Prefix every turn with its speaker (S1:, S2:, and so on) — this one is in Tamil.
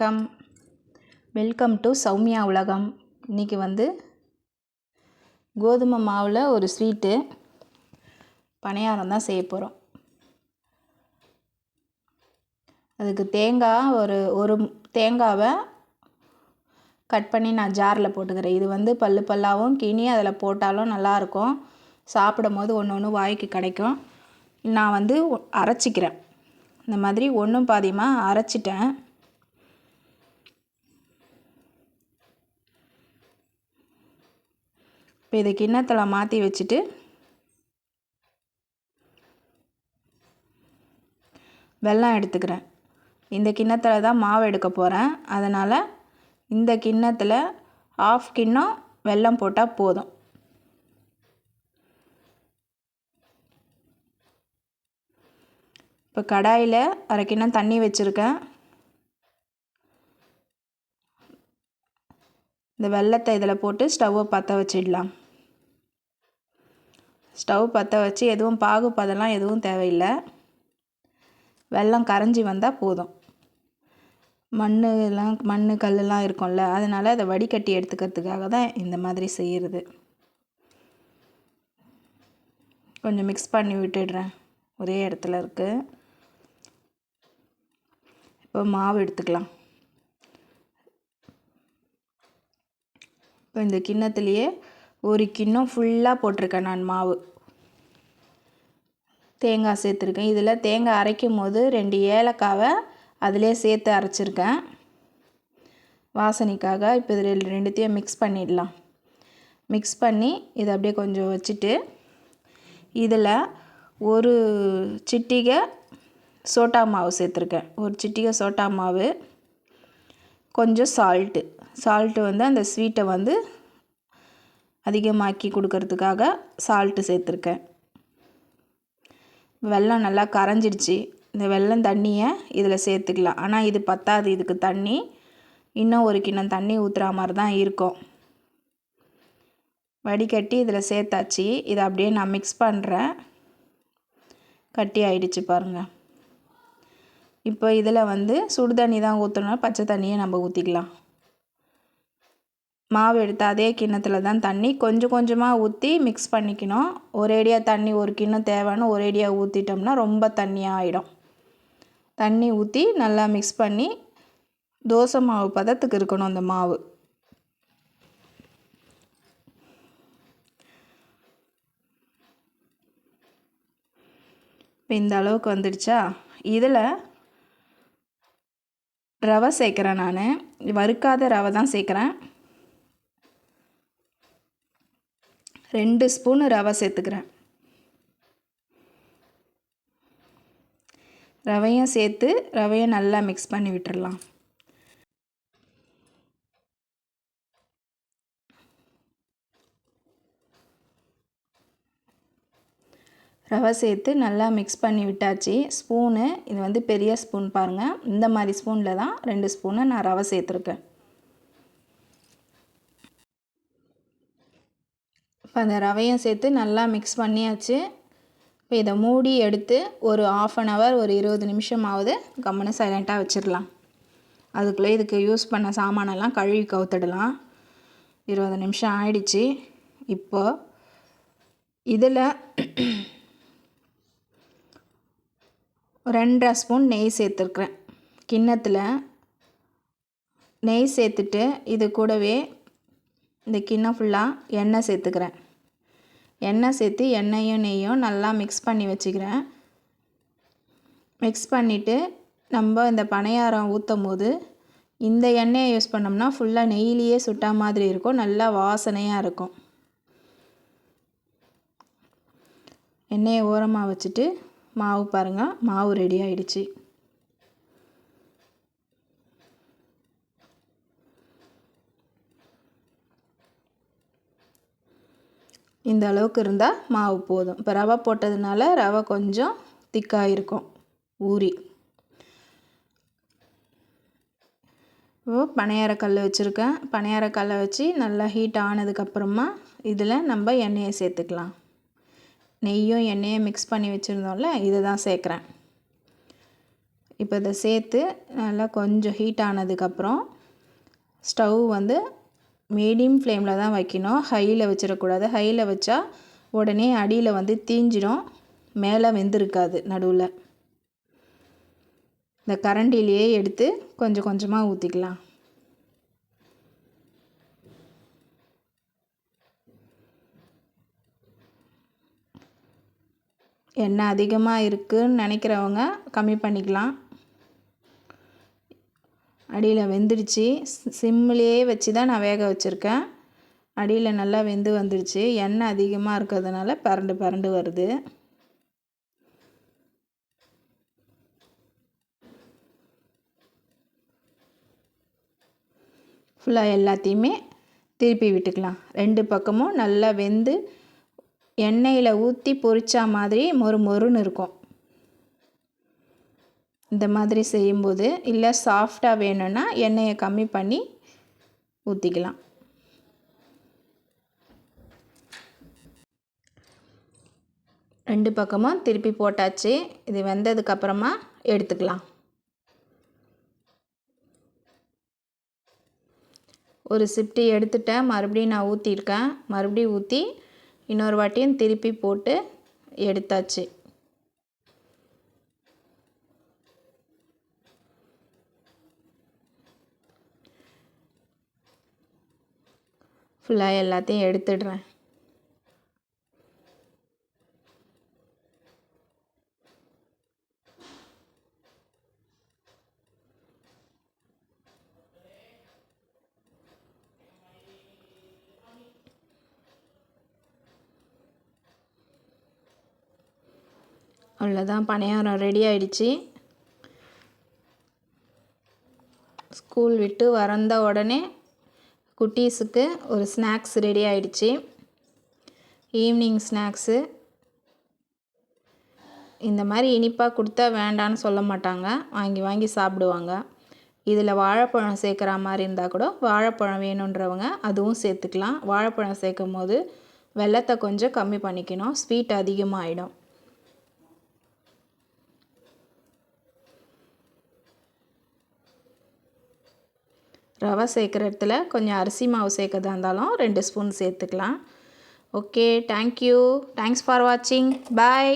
S1: வணக்கம். வெல்கம் டு சௌமியா உலகம் இன்றைக்கி வந்து கோதுமை மாவில் ஒரு ஸ்வீட்டு பணியாரம் தான் செய்ய போகிறோம் அதுக்கு தேங்காய் ஒரு ஒரு தேங்காவை கட் பண்ணி நான் ஜாரில் போட்டுக்கிறேன். இது வந்து பல்லு பல்லாகவும் கினி அதில் போட்டாலும் நல்லாயிருக்கும் சாப்பிடும் போது ஒன்று ஒன்று வாய்க்கு கிடைக்கும். நான் வந்து அரைச்சிக்கிறேன். இந்த மாதிரி ஒன்றும் பாதியமாக அரைச்சிட்டேன். இப்போ இதை கிண்ணத்தில் மாற்றி வச்சுட்டு வெல்லம் எடுத்துக்கிறேன். இந்த கிண்ணத்தில் தான் மாவு எடுக்க போகிறேன் அதனால் இந்த கிண்ணத்தில் ஆஃப் கிண்ணம் வெல்லம் போட்டால் போதும். இப்போ கடாயில் அரை கிண்ணம் தண்ணி வச்சுருக்கேன். இந்த வெள்ளத்தை இதில் போட்டு ஸ்டவ்வை பற்ற வச்சிடலாம். ஸ்டவ் பற்ற வச்சு எதுவும் பாகு பதெல்லாம் எதுவும் தேவையில்லை. வெள்ளம் கரைஞ்சி வந்தால் போதும். மண்ணெலாம் மண் கல்லெலாம் இருக்கும்ல அதனால் அதை வடிகட்டி எடுத்துக்கிறதுக்காக தான் இந்த மாதிரி செய்கிறது கொஞ்சம் மிக்ஸ் பண்ணி விட்டுடுறேன். ஒரே இடத்துல இருக்குது இப்போ மாவு எடுத்துக்கலாம். இப்போ இந்த கிண்ணத்துலேயே ஒரு கிண்ணம் ஃபுல்லாக போட்டிருக்கேன் நான் மாவு. தேங்காய் சேர்த்துருக்கேன். இதில் தேங்காய் அரைக்கும் போது ரெண்டு ஏலக்காவை அதிலே சேர்த்து அரைச்சிருக்கேன். வாசனைக்காக இப்போ இது ரெண்டுத்தையும் மிக்ஸ் பண்ணிடலாம். மிக்ஸ் பண்ணி இதை அப்படியே கொஞ்சம் வச்சுட்டு இதில் ஒரு சிட்டிகை சோட்டா மாவு சேர்த்துருக்கேன். ஒரு சிட்டிகை சோட்டா மாவு கொஞ்சம் சால்ட்டு சால்ட்டு வந்து அந்த ஸ்வீட்டை வந்து அதிகமாக்கி கொடுக்கறதுக்காக சால்ட்டு சேர்த்துருக்கேன். வெல்லம் நல்லா கரைஞ்சிடுச்சு. இந்த வெல்லம் தண்ணியை இதில் சேர்த்துக்கலாம். ஆனால் இது பத்தாது. இதுக்கு தண்ணி இன்னும் ஒரு கிண்ணம் தண்ணி ஊற்றுற மாதிரி தான் இருக்கும். வடிகட்டி இதில் சேர்த்தாச்சு. இதை அப்படியே நான் மிக்ஸ் பண்ணுறேன். கட்டி ஆயிடுச்சு பாருங்கள் இப்போ இதில் வந்து சுடு தண்ணி தான் ஊற்றணும் பச்சை தண்ணியை நம்ம ஊற்றிக்கலாம் மாவு எடுத்து அதே கிண்ணத்தில் தான் தண்ணி கொஞ்சம் கொஞ்சமாக ஊற்றி மிக்ஸ் பண்ணிக்கணும். ஒரேடியாக தண்ணி ஒரு கிண்ணம் தேவைன்னு ஒரேடியாக ஊற்றிட்டோம்னா ரொம்ப தண்ணியாக ஆகிடும் தண்ணி ஊற்றி நல்லா மிக்ஸ் பண்ணி தோசை மாவு பதத்துக்கு இருக்கணும் அந்த மாவு. இப்போ இந்த அளவுக்கு வந்துடுச்சா? இதில் ரவை சேர்க்குறேன் நான். வறுக்காத ரவை தான் சேர்க்குறேன். ரெண்டு ஸ்பூன் ரவை சேர்த்துக்கிறேன். ரவையும் சேர்த்து ரவையை நல்லா மிக்ஸ் பண்ணி விட்டுடலாம் ரவை சேர்த்து நல்லா மிக்ஸ் பண்ணி விட்டாச்சு. ஸ்பூனு இது வந்து பெரிய ஸ்பூன் பாருங்கள் இந்த மாதிரி ஸ்பூனில் தான் ரெண்டு ஸ்பூனை நான் ரவை சேர்த்துருக்கேன். இப்போ அந்த ரவையும் சேர்த்து நல்லா மிக்ஸ் பண்ணியாச்சு. இப்போ இதை மூடி எடுத்து ஒரு ஆஃப் அன் ஹவர் ஒரு இருபது நிமிஷமாவது கம்முன்னு சைலண்ட்டாக வச்சிடலாம் அதுக்குள்ளே இதுக்கு யூஸ் பண்ண சாமானெல்லாம் கழுவி கவுத்துடலாம். இருபது நிமிஷம் ஆயிடுச்சு. இப்போது இதில் ரெண்டரை ஸ்பூன் நெய் சேர்த்துருக்குறேன். கிண்ணத்தில் நெய் சேர்த்துட்டு இது கூடவே இந்த கிண்ணம் ஃபுல்லாக எண்ணெய் சேர்த்துக்கிறேன். எண்ணெய் சேர்த்து எண்ணெயும் நெய்யும் நல்லா மிக்ஸ் பண்ணி வச்சுக்கிறேன். மிக்ஸ் பண்ணிவிட்டு நம்ம இந்த பனையாரம் ஊற்றும் போது இந்த எண்ணெயை யூஸ் பண்ணோம்னா ஃபுல்லாக நெய்லேயே சுட்டா மாதிரி இருக்கும். நல்லா வாசனையாக இருக்கும். எண்ணெயை ஓரமாக வச்சுட்டு மாவு பாருங்கள் மாவு ரெடி ஆகிடுச்சி இந்த அளவுக்கு இருந்தால் மாவு போதும். இப்போ ரவை போட்டதுனால ரவை கொஞ்சம் திக்காக இருக்கும். ஊறி. இப்போ பனையாரக்கல் வச்சுருக்கேன். பனையாரக்கல்லை வச்சு நல்லா ஹீட் ஆனதுக்கப்புறமா இதில் நம்ம எண்ணெயை சேர்த்துக்கலாம். நெய்யும் எண்ணெயும் மிக்ஸ் பண்ணி வச்சுருந்தோம்ல இதை தான் சேர்க்குறேன். இப்போ இதை சேர்த்து நல்லா கொஞ்சம் ஹீட் ஆனதுக்கப்புறம் ஸ்டவ் வந்து மீடியம் ஃப்ளேமில் தான் வைக்கணும். ஹையில் வச்சிடக்கூடாது. ஹையில் வச்சா உடனே அடியில் வந்து தீஞ்சிடும் மேலே வெந்திருக்காது நடுவில். இந்த கரண்டிலேயே எடுத்து கொஞ்சம் கொஞ்சமாக ஊற்றிக்கலாம் எண்ணெய் அதிகமாக இருக்குதுன்னு நினைக்கிறவங்க கம்மி பண்ணிக்கலாம். அடியில் வெந்துடுச்சு. சிம்லேயே வச்சு தான் நான் வேக வச்சுருக்கேன். அடியில் நல்லா வெந்து வந்துடுச்சு. எண்ணெய் அதிகமாக இருக்கிறதுனால பரண்டு பரண்டு வருது. ஃபுல்லாக எல்லாத்தையுமே திருப்பி விட்டுக்கலாம். ரெண்டு பக்கமும் நல்லா வெந்து எண்ணெயில் ஊற்றி பொரிச்சா மாதிரி மொறு மொறுன்னு இருக்கும். இந்த மாதிரி செய்யும்போது இல்லை சாஃப்டாக வேணும்னா எண்ணெயை கம்மி பண்ணி ஊற்றிக்கலாம் ரெண்டு பக்கமும் திருப்பி போட்டாச்சு. இது வெந்ததுக்கப்புறமா எடுத்துக்கலாம். ஒரு சிப்டி எடுத்துட்டேன். மறுபடியும் நான் ஊற்றிருக்கேன் மறுபடியும் ஊற்றி இன்னொரு வாட்டியும் திருப்பி போட்டு எடுத்தாச்சு. ஃபுல்லாக எல்லாத்தையும் எடுத்துடுறேன். அவ்வளோதான் பணியாரம் ரெடி ஆயிடுச்சு. ஸ்கூல் விட்டு வரந்த உடனே குட்டீஸுக்கு ஒரு ஸ்நாக்ஸ் ரெடி ஆயிடுச்சு. Evening snacks. இந்த மாதிரி இனிப்பாக கொடுத்தா வேண்டான்னு சொல்ல மாட்டாங்க. வாங்கி வாங்கி சாப்பிடுவாங்க. இதில் வாழைப்பழம் சேர்க்குற மாதிரி இருந்தால் கூட வாழைப்பழம் வேணுன்றவங்க அதுவும் சேர்த்துக்கலாம். வாழைப்பழம் சேர்க்கும் போது வெள்ளத்தை கொஞ்சம் கம்மி பண்ணிக்கணும். ஸ்வீட் அதிகமாகிடும் ரவை சேர்க்குற இடத்துல கொஞ்சம் அரிசி மாவு சேர்க்கறதா இருந்தாலும் ரெண்டு ஸ்பூன் சேர்த்துக்கலாம். ஓகே தேங்க்யூ தேங்க்ஸ் ஃபார் வாட்சிங் பாய்